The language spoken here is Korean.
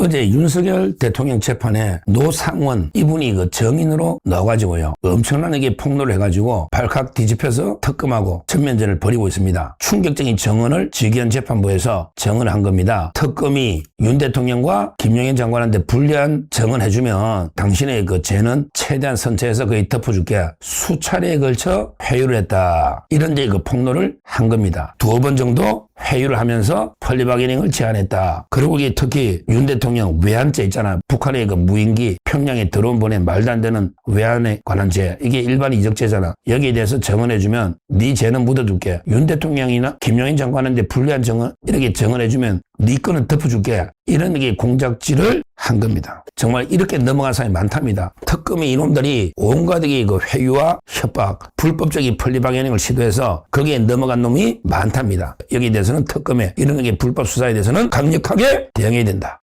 어제 윤석열 대통령 재판에 노상원 이분이 그 정인으로 넣어가지고요. 엄청나게 폭로를 해가지고 발칵 뒤집혀서 특검하고 전면전을 벌이고 있습니다. 충격적인 정언을 직위원 재판부에서 정언을 한 겁니다. 특검이 윤 대통령과 김용현 장관한테 불리한 정언해주면 당신의 그 죄는 최대한 선처해서 거의 덮어줄게. 수차례에 걸쳐 회유를 했다. 이런 데그 폭로를 한 겁니다. 두어 번 정도 회유를 하면서 펄리바게닝을 제안했다. 그리고 특히 윤 대통령 외환죄 있잖아. 북한의 그 무인기 평양에 들어온 번에 말도 안 되는 외환에 관한 죄. 이게 일반 이적죄잖아. 여기에 대해서 정언해주면 네 죄는 묻어줄게. 윤 대통령이나 김용인 장관한테 불리한 정언 이렇게 정언해주면 네 거는 덮어줄게. 이런 게 공작질을 한 겁니다. 정말 이렇게 넘어간 사람이 많답니다. 특검이 이놈들이 온갖이 그 회유와 협박, 불법적인 펄리방해능을 시도해서 거기에 넘어간 놈이 많답니다. 여기에 대해서는 특검에 이런 게 불법 수사에 대해서는 강력하게 대응해야 된다.